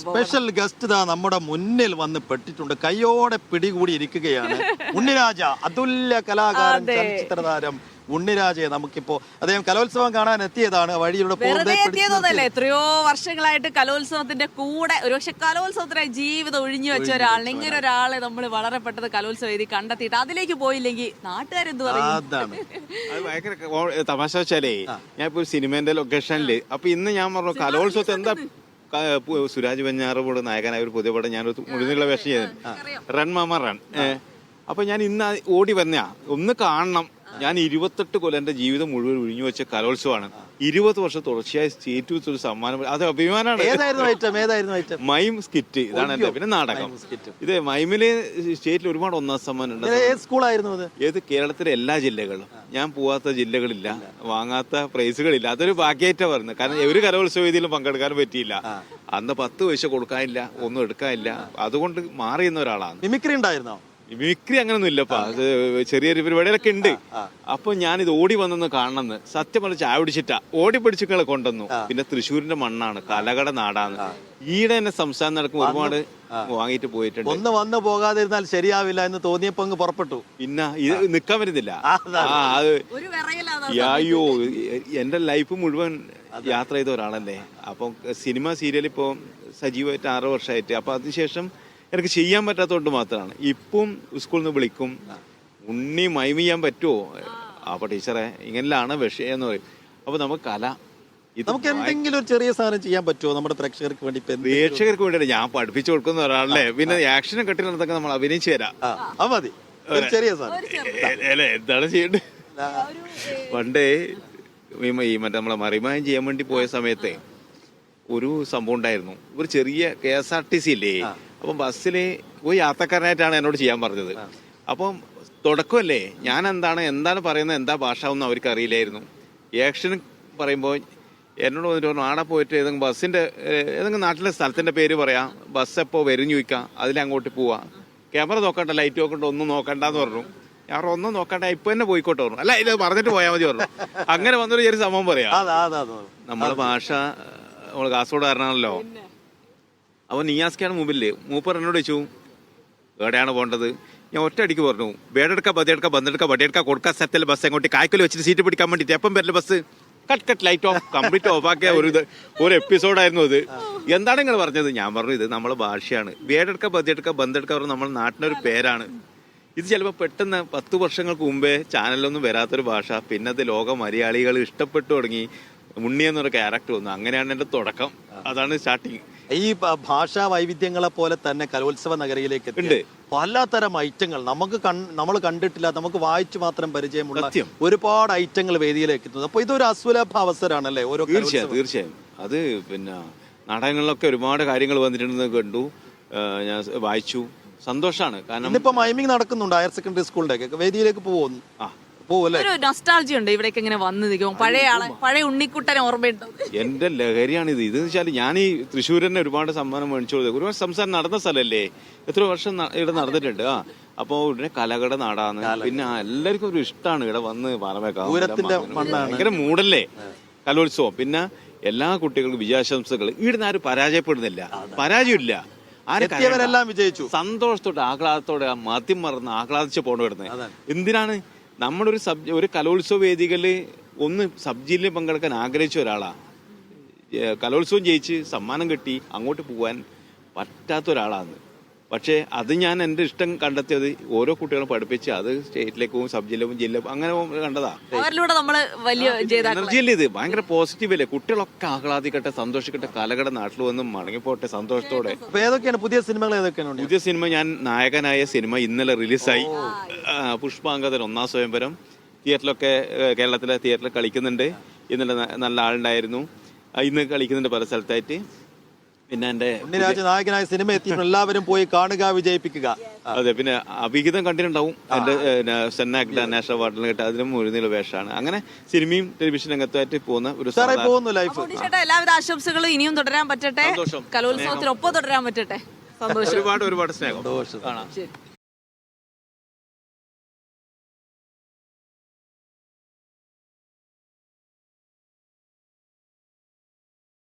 Special guest ഇതാ നമ്മുടെ മുന്നിൽ വന്ന് പെട്ടിട്ടുണ്ട്. കയ്യോടെ പിടികൂടി ഇരിക്കുകയാണ്. ഉണ്ണിരാജ അതുല്യ കലാകാരൻ. ചലച്ചിത്ര താരം ഉണ്ണിരാജയെ നമുക്കിപ്പോ അദ്ദേഹം കലോത്സവം കാണാൻ എത്തിയതാണ്. വഴിയിലൂടെ എത്തിയതൊന്നല്ലേ എത്രയോ വർഷങ്ങളായിട്ട് കലോത്സവത്തിന്റെ കൂടെ ഒരുപക്ഷെ കലോത്സവത്തിനായി ജീവിതം ഒഴിഞ്ഞു വെച്ച ഒരാളിനെ ഇങ്ങനെ ഒരാളെ നമ്മൾ വളരെ പെട്ടെന്ന് കലോത്സവം എഴുതി കണ്ടെത്തിയിട്ട് അതിലേക്ക് പോയില്ലെങ്കിൽ നാട്ടുകാരെന്ത് പറയും? തമാശ വെച്ചാലേ ഞാൻ ഇപ്പൊ സിനിമന്റെ ലൊക്കേഷനിൽ അപ്പൊ ഇന്ന് ഞാൻ പറഞ്ഞു കലോത്സവത്തെ എന്താ സുരാജ് വെഞ്ഞാറമൂട് നായകനായ ഒരു പുതിയ പടം ഞാനൊരു മുഴുവനുള്ള വേഷം ചെയ്തു റൺ മാമ റൺ. അപ്പൊ ഞാൻ ഇന്ന് ഓടി വന്ന ഒന്ന് കാണണം. ഞാൻ ഇരുപത്തെട്ട് കൊല്ലം എന്റെ ജീവിതം മുഴുവൻ ഒഴിഞ്ഞു വെച്ച കലോത്സവമാണ്. ഇരുപത് വർഷം തുടർച്ചയായി സ്റ്റേറ്റ് വെച്ച് ഒരു സമ്മാനം. അത് അഭിമാനമാണ്. Mime skit. ഇതാണ് എന്റെ പിന്നെ നാടകം. ഇത് മൈമിൽ സ്റ്റേറ്റിൽ ഒരുപാട് ഒന്നാം സമ്മാനം ഉണ്ട്. സ്കൂളായിരുന്നു ഏത് കേരളത്തിലെ എല്ലാ ജില്ലകളും ഞാൻ പോവാത്ത ജില്ലകളില്ല. വാങ്ങാത്ത പ്രൈസുകളില്ല. അതൊരു ഭാഗ്യമായിട്ടാ പറയുന്നത് കാരണം ഒരു കലോത്സവ വേദിയിലും പങ്കെടുക്കാൻ പറ്റിയില്ല. അന്ന് പത്ത് പൈസ കൊടുക്കാനില്ല ഒന്നും എടുക്കാനില്ല. അതുകൊണ്ട് മാറിയുന്ന ഒരാളാണ്. മിമിക്രി ഉണ്ടായിരുന്നോ? മിമിക്രി അങ്ങനൊന്നും ഇല്ലപ്പാ അത് ചെറിയൊരു പരിപാടികളൊക്കെ ഉണ്ട്. അപ്പൊ ഞാൻ ഇത് ഓടി വന്നെന്ന് കാണണമെന്ന് സത്യം പറഞ്ഞ ചായ പിടിച്ചിട്ടാ ഓടി പിടിച്ചുകളെ കൊണ്ടുവന്നു. പിന്നെ തൃശ്ശൂരിന്റെ മണ്ണാണ് കലകട നാടാണ് ഈടെ തന്നെ സംസ്ഥാനം നടക്കും ഒരുപാട് വാങ്ങിയിട്ട് പോയിട്ടുണ്ട്. ഒന്ന് വന്ന് പോകാതിരുന്നാൽ ശരിയാവില്ല എന്ന് തോന്നിയപ്പോ അങ്ങ് പുറപ്പെട്ടു. പിന്നെ ഇത് നിക്കാൻ വരുന്നില്ല. അയ്യോ എന്റെ ലൈഫ് മുഴുവൻ യാത്ര ചെയ്ത ഒരാളല്ലേ. അപ്പം സിനിമ സീരിയൽ ഇപ്പോൾ സജീവമായിട്ട് ആറ് വർഷമായിട്ട് അപ്പൊ അതിനുശേഷം എനിക്ക് ചെയ്യാൻ പറ്റാത്തതുകൊണ്ട് മാത്രമാണ്. ഇപ്പം സ്കൂളിൽ നിന്ന് വിളിക്കും. ഉണ്ണി മൈമ് ചെയ്യാൻ പറ്റുമോ? അപ്പൊ ടീച്ചറെ ഇങ്ങനെയാണ് വിഷയം എന്ന് പറയും. അപ്പൊ നമുക്ക് കല. നമുക്ക് എന്തെങ്കിലും ഒരു ചെറിയ സാധനം ചെയ്യാൻ പറ്റുമോ? നമ്മുടെ പ്രേക്ഷകർക്ക് വേണ്ടി പ്രേക്ഷകർക്ക് വേണ്ടി ഞാൻ പഠിപ്പിച്ചു കൊടുക്കുന്ന ഒരാളല്ലേ. പിന്നെ ആക്ഷനും കെട്ടിനടത്തൊക്കെ നമ്മൾ അഭിനയിച്ചു തരാം. അത് മതി. ഒരു ചെറിയ സാധനം. അല്ലേ എന്താണ് ചെയ്യേണ്ടത്? പണ്ടേ മ- ഈ മറ്റേ നമ്മളെ മറിമായം ചെയ്യാൻ വേണ്ടി പോയ സമയത്തെ ഒരു സംഭവം ഉണ്ടായിരുന്നു. ഒരു ചെറിയ K S R T C ഇല്ലേ? അപ്പം ബസ്സിൽ ഒരു യാത്രക്കാരനായിട്ടാണ് എന്നോട് ചെയ്യാൻ പറഞ്ഞത്. അപ്പം തുടക്കമല്ലേ? ഞാൻ എന്താണ് എന്താണ് പറയുന്നത് എന്താ ഭാഷ ഒന്നും അവർക്ക് അറിയില്ലായിരുന്നു ഏക്ഷൻ പറയുമ്പോൾ എന്നോട് വന്നിട്ട് പറഞ്ഞു ആടെ പോയിട്ട് ഏതെങ്കിലും ബസ്സിന്റെ ഏതെങ്കിലും നാട്ടിലെ സ്ഥലത്തിന്റെ പേര് പറയാം. ബസ് എപ്പോൾ വരും ചോദിക്കാം. അതിലങ്ങോട്ട് പോവാം. ക്യാമറ നോക്കണ്ട ലൈറ്റ് നോക്കണ്ട ഒന്നും നോക്കണ്ടെന്ന് പറഞ്ഞു. ഞാൻ ഒന്നും നോക്കണ്ട ഇപ്പൊ തന്നെ പോയിക്കോട്ടെ പറഞ്ഞു. അല്ല ഇത് പറഞ്ഞിട്ട് പോയാൽ മതി പറഞ്ഞു. അങ്ങനെ വന്നൊരു ചെറിയ സംഭവം പറയാം. നമ്മളെ ഭാഷ നമ്മൾ കാസർഗോഡുകാരനാണല്ലോ അവൻ നിയാസ്ക്കാണ് മുമ്പില്ലേ മൂപ്പർ എന്നോട് ചോദിച്ചു എവിടെയാണ് പോകേണ്ടത്? ഞാൻ ഒറ്റ അടിക്ക് പറഞ്ഞു ബേടെടുക്ക ബതിയെടുക്ക ബന്തെടുക്ക വടിയെടുക്ക കൊടുക്ക സ്ഥലത്തിൽ ബസ് അങ്ങോട്ട് കായ്ക്കൽ വെച്ചിട്ട് സീറ്റ് പിടിക്കാൻ വേണ്ടിയിട്ട് എപ്പം വരില്ല bus? Cut cut light off complete off ആക്കിയ ഒരു ഇത് ഒരു എപ്പിസോഡായിരുന്നു അത് എന്താണ് നിങ്ങൾ പറഞ്ഞത്? ഞാൻ പറഞ്ഞു ഇത് നമ്മളെ ഭാഷയാണ്. ബേടെടുക്ക ബതിയെടുക്ക ബന്തെടുക്ക പറഞ്ഞ നമ്മുടെ നാട്ടിനൊരു പേരാണ്. ഇത് ചിലപ്പോൾ പെട്ടെന്ന് പത്ത് വർഷങ്ങൾക്ക് മുമ്പേ ചാനലിലൊന്നും വരാത്തൊരു ഭാഷ പിന്നെ അത് ലോക മലയാളികൾ ഇഷ്ടപ്പെട്ടു തുടങ്ങി ഉണ്ണി എന്നൊരു ക്യാരക്ടർ വന്നു. അങ്ങനെയാണ് എന്റെ തുടക്കം. അതാണ് സ്റ്റാർട്ടിങ് ഈ ഭാഷാ വൈവിധ്യങ്ങളെ പോലെ തന്നെ കലോത്സവ നഗരയിലേക്ക്. പലതരം ഐറ്റങ്ങൾ. നമുക്ക് നമ്മൾ കണ്ടിട്ടില്ല. നമുക്ക് വായിച്ചു മാത്രം പരിചയമുള്ള ഒരുപാട് ഐറ്റങ്ങൾ വേദിയിലേക്ക് എത്തുന്നത് അപ്പൊ ഇതൊരു അസുലഭ അവസരമാണല്ലേ ഓരോ തീർച്ചയായും തീർച്ചയായും. അത് പിന്നെ നാടകങ്ങളിലൊക്കെ ഒരുപാട് കാര്യങ്ങൾ വന്നിട്ടുണ്ടെന്ന് കണ്ടു. ഞാൻ വായിച്ചു. സന്തോഷാണ്. കാരണം ഇന്നിപ്പോ മൈമിങ് നടക്കുന്നുണ്ട് ഹയർ സെക്കൻഡറി സ്കൂളിലേക്ക് വേദിയിലേക്ക് പോകുന്നു ആ പോവല്ലേ? ഒരു നൊസ്റ്റാൾജി ഉണ്ട്. ഇവിടേക്ക് ഇങ്ങനെ വന്ന് നിൽക്കും. പഴയ ആളെ പഴയ ഉണ്ണിക്കുട്ടനെ ഓർമ്മയുണ്ടോ? എന്റെ ലഹരിയാണ് ഇത് ഇതെന്ന് വെച്ചാൽ ഞാൻ ഈ തൃശ്ശൂരിനെ തന്നെ ഒരുപാട് സമ്മാനം മേടിച്ചു കൊടുത്തു ഒരുപാട് സംസാരം നടന്ന സ്ഥലല്ലേ? എത്ര വർഷം ഇവിടെ നടന്നിട്ടുണ്ട്. ആ അപ്പോൾ ഉടനെ കലകട നാടാന്ന്. പിന്നെ എല്ലാവർക്കും ഒരു ഇഷ്ടമാണ് ഇവിടെ വന്ന് മണ്ണാണ്. ഭയങ്കര മൂടല്ലേ? കലോത്സവം. പിന്നെ എല്ലാ കുട്ടികൾക്കും വിജയാശംസകൾ ഇവിടുന്ന് ആരും പരാജയപ്പെടുന്നില്ല. പരാജയമില്ല. ആരും വിജയിച്ചു. സന്തോഷത്തോടെ ആഹ്ലാദത്തോടെ ആ മദ്യം മറന്ന് ആഹ്ലാദിച്ച് പോണ വരുന്നത് എന്തിനാണ് നമ്മളൊരു സബ് ഒരു കലോത്സവ വേദികളിൽ ഒന്ന് സബ് ജില്ലയിൽ പങ്കെടുക്കാൻ ആഗ്രഹിച്ച ഒരാളാണ് കലോത്സവം ജയിച്ച് സമ്മാനം കിട്ടി അങ്ങോട്ട് പോകാൻ പറ്റാത്ത ഒരാളാണ് പക്ഷേ അത് ഞാൻ എന്റെ ഇഷ്ടം കണ്ടെത്തിയത് ഓരോ കുട്ടികളും പഠിപ്പിച്ച് അത് സ്റ്റേറ്റിലേക്ക് പോകും സബ് ജില്ല പോകും ജില്ല പോകും, അങ്ങനെ കണ്ടതാ. അവരിലൂടെ നമ്മൾ വലിയ ജേതാക്കൾ എനർജി അല്ലേ ഇത്? ഭയങ്കര പോസിറ്റീവ് അല്ലേ? കുട്ടികളൊക്കെ ആഹ്ലാദിക്കട്ടെ സന്തോഷിക്കട്ടെ കലകട നാട്ടിൽ വന്ന് മടങ്ങിപ്പോട്ടെ സന്തോഷത്തോടെ. ഏതൊക്കെയാണ്? പുതിയ സിനിമകൾ ഏതൊക്കെയാണ് പുതിയ സിനിമ ഞാൻ നായകനായ സിനിമ ഇന്നലെ റിലീസായി. പുഷ്പാങ്കതൻ ഒന്നാം സ്വയംവരം. തിയേറ്ററിലൊക്കെ കേരളത്തിലെ തിയേറ്ററിൽ കളിക്കുന്നുണ്ട്. ഇന്നലെ നല്ല ആളുണ്ടായിരുന്നു. ഇന്ന് കളിക്കുന്നുണ്ട് പല സ്ഥലത്തായിട്ട്. പിന്നെ എന്റെ ഉണ്ണിരാജ് നായകനായ സിനിമ എത്തി എല്ലാവരും പോയി കാണുക വിജയിപ്പിക്കുക. അതെ പിന്നെ അഭിഹിതം കണ്ടിട്ടുണ്ടാവും. എന്റെ സെന്നാക്ട് നാഷണൽ അവാർഡിൽ കിട്ടുക അതിനും മുഴുന്നിലുള്ള വേഷമാണ്. അങ്ങനെ സിനിമയും ടെലിവിഷൻ രംഗത്തായിട്ട് പോകുന്ന ഒരു പോകുന്നു ലൈഫ് എല്ലാവിധ ആശംസകളും ഇനിയും തുടരാൻ പറ്റട്ടെ. കലോത്സവത്തിനൊപ്പം തുടരാൻ പറ്റട്ടെ? സന്തോഷം ഒരുപാട് ഒരുപാട് സ്നേഹം. സന്തോഷം. കാണാം. ശരി.